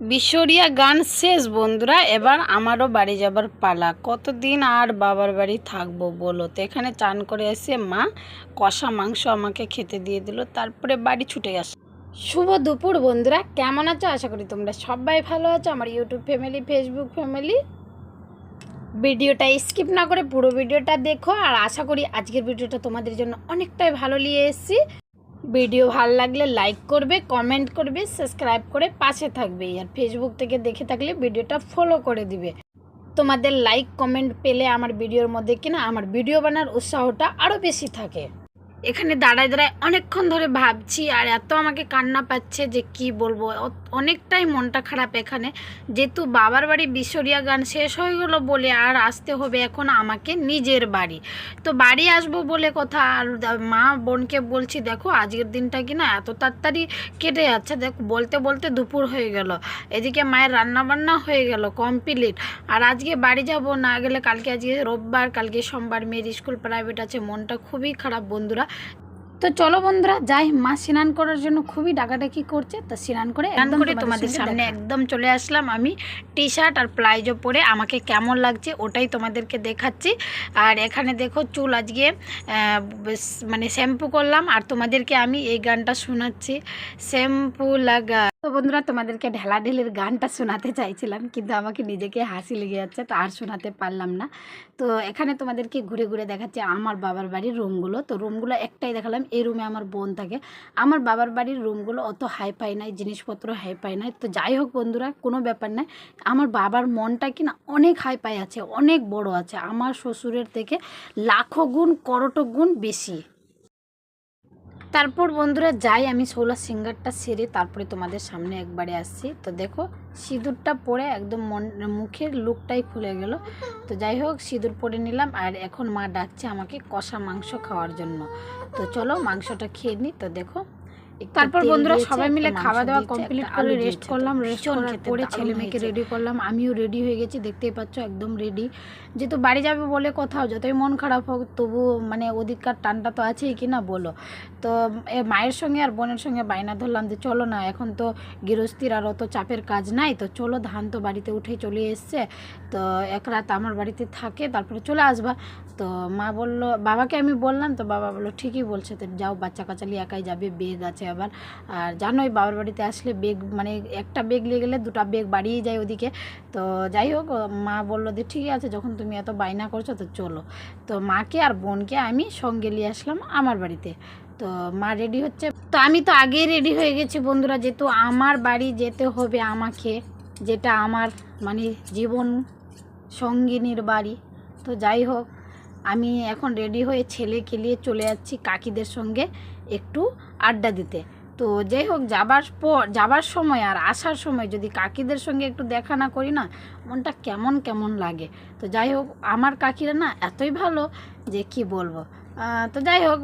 বিশ্বরিয়া গান শেষ, বন্ধুরা। এবার আমারও বাড়ি যাবার পালা। কতদিন আর বাবার বাড়ি থাকব বলো তো? এখানে চান করে এসে মা কষা মাংস আমাকে খেতে দিয়ে দিল, তারপরে বাড়ি ছুটে গেছে শুভ দুপুর, বন্ধুরা। কেমন আছো? আশা করি তোমরা সবাই ভালো আছো। আমার ইউটিউব ফ্যামিলি, ফেসবুক ফ্যামিলি। ভিডিওটা স্কিপ না করে পুরো ভিডিওটা দেখো। আর আশা করি আজকের ভিডিওটা তোমাদের জন্য অনেকটাই ভালো নিয়ে এসেছি। ভিডিও ভালো লাগলে লাইক করবে কমেন্ট করবে সাবস্ক্রাইব করে পাশে থাকবে আর ফেসবুক থেকে দেখে থাকলে ভিডিওটা ফলো করে দিবে। তোমাদের লাইক কমেন্ট পেলে আমার ভিডিওর মধ্যে কিনা আমার ভিডিও বানার উৎসাহটা আরও বেশি থাকে। এখানে দাঁড়ায় দাঁড়ায় অনেকক্ষণ ধরে ভাবছি আর এত আমাকে কান্না পাচ্ছে যে কি বলব। অনেকটাই মনটা খারাপ এখানে। যেহেতু বাবার বাড়ি বিশ্বরিয়া গান শেষ হয়ে গেলো বলে আর আসতে হবে এখন আমাকে নিজের বাড়ি। তো বাড়ি আসব বলে কথা আর মা বোনকে বলছি, দেখো, আজকের দিনটা কি না এত তাড়াতাড়ি কেটে যাচ্ছে। দেখো, বলতে বলতে দুপুর হয়ে গেল। এদিকে মায়ের রান্না বান্না হয়ে গেল কমপ্লিট আর আজকে বাড়ি যাব না গেলে কালকে আজকে রোববার, কালকে সোমবার। মেয়ের স্কুল প্রাইভেট আছে, মনটা খুবই খারাপ বন্ধুরা। তো চলো বন্ধুরা যাই মা স্নান করার জন্য খুবই ডাকাডাকি করছে তো স্নান করে স্নান করে তোমাদের সামনে একদম চলে আসলাম আমি টি শার্ট আর প্লাইজো পরে। আমাকে কেমন লাগছে ওটাই তোমাদেরকে দেখাচ্ছি। আর এখানে দেখো চুল আজকে মানে শ্যাম্পু করলাম। আর তোমাদেরকে আমি এই গানটা শোনাচ্ছি। শ্যাম্পু লাগা তো বন্ধুরা, তোমাদেরকে ঢেলাঢেলির গানটা শোনাতে চাইছিলাম, কিন্তু আমাকে নিজেকে হাসি লেগে যাচ্ছে, তো আর শোনাতে পারলাম না। তো এখানে তোমাদেরকে ঘুরে ঘুরে দেখাচ্ছে আমার বাবার বাড়ির রুমগুলো। তো রুমগুলো একটাই দেখালাম, এই রুমে আমার বোন থাকে। আমার বাবার বাড়ির রুমগুলো অত হাই পাই নাই, জিনিসপত্র হাই পাই নাই। তো যাই হোক বন্ধুরা, কোনো ব্যাপার নাই। আমার বাবার মনটা কি না অনেক হাই পাই আছে, অনেক বড় আছে। আমার শ্বশুরের থেকে লাখো গুণ, করটো গুণ বেশি। তারপর বন্ধুরা যাই, আমি সোলার সিঙ্গারটা সেরে তারপরে তোমাদের সামনে একবারে আসছি। তো দেখো, সিঁদুরটা পরে একদম মন, মুখের লুকটাই খুলে গেল। তো যাই হোক, সিঁদুর পরে নিলাম আর এখন মা ডাকছে আমাকে কষা মাংস খাওয়ার জন্য। তো চলো মাংসটা খেয়ে নিই। তো দেখো তারপর বন্ধুরা সবাই মিলে খাওয়া দাওয়া কমপ্লিট করে রেস্ট করলাম রেস্ট করার পরে ছেলে মেয়েকে রেডি করলাম আমিও রেডি হয়ে গেছি দেখতেই পাচ্ছ একদম রেডি যেহেতু বাড়ি যাবে বলে কোথাও যতই মন খারাপ হোক তবু মানে ওদিককার টানটা তো আছেই কি না বলো। তো মায়ের সঙ্গে আর বোনের সঙ্গে বায়না ধরলাম যে চলো না এখন তো গৃহস্থির আর অত চাপের কাজ নাই তো চলো ধান তো বাড়িতে উঠেই চলে এসছে। তো এক রাত আমার বাড়িতে থাকে তারপরে চলে আসবা। তো মা বলল বাবাকে আমি বললাম তো বাবা বলল ঠিকই বলছে তো যাও বাচ্চা কাচালি একাই যাবে বেগ আছে আবার। আর জানোই বাবার বাড়িতে আসলে বেগ মানে একটা বেগ নিয়ে গেলে দুটা বেগ বাড়িয়ে যায় ওদিকে। তো যাই হোক, মা বলল যে, ঠিক আছে, যখন তুমি এত বায়না করছ, তো চলো। তো মাকে আর বোনকে আমি সঙ্গে নিয়ে আসলাম আমার বাড়িতে। তো মা রেডি হচ্ছে। তো আমি তো আগেই রেডি হয়ে গেছি বন্ধুরা, যেহেতু আমার বাড়ি যেতে হবে আমাকে, যেটা আমার মানে জীবন সঙ্গিনীর বাড়ি। তো যাই হোক আমি এখন রেডি হয়ে ছেলে খেলিয়ে চলে যাচ্ছি কাকিদের সঙ্গে একটু আড্ডা দিতে। তো যাই হোক, যাবার পর, যাবার সময় আর আসার সময় যদি কাকিদের সঙ্গে একটু দেখা না করি না, মনটা কেমন কেমন লাগে। তো যাই হোক, আমার কাকিরা না এতই ভালো যে কি বলব। তো যাই হোক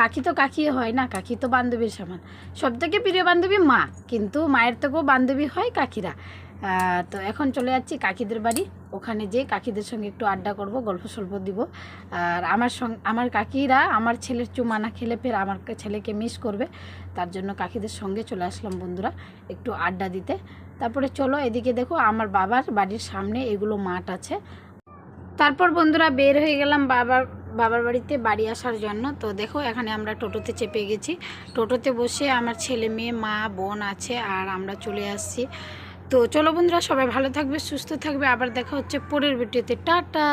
কাকি তো কাকি হয় না, কাকি তো বান্ধবীর সমান। সব থেকে প্রিয় বান্ধবী মা, কিন্তু মায়ের থেকেও বান্ধবী হয় কাকিরা। তো এখন চলে যাচ্ছি কাকিদের বাড়ি। ওখানে যেয়ে কাকিদের সঙ্গে একটু আড্ডা করব, গল্প সল্প দিব। আর আমার সঙ্গে আমার কাকিরা আমার ছেলের চুমা না খেলে ফের আমার ছেলেকে মিস করবে। তার জন্য কাকিদের সঙ্গে চলে আসলাম বন্ধুরা একটু আড্ডা দিতে। তারপরে চলো এদিকে দেখো আমার বাবার বাড়ির সামনে এগুলো মাঠ আছে। তারপর বন্ধুরা বের হয়ে গেলাম বাবার বাবার বাড়িতে বাড়ি আসার জন্য। তো দেখো এখানে আমরা টোটোতে চেপে গেছি। টোটোতে বসে আমার ছেলে মেয়ে, মা, বোন আছে আর আমরা চলে আসছি। তো চলো বন্ধুরা সবাই ভালো থাকবে সুস্থ থাকবে। আবার দেখা হচ্ছে পরের ভিডিওতে। টাটা!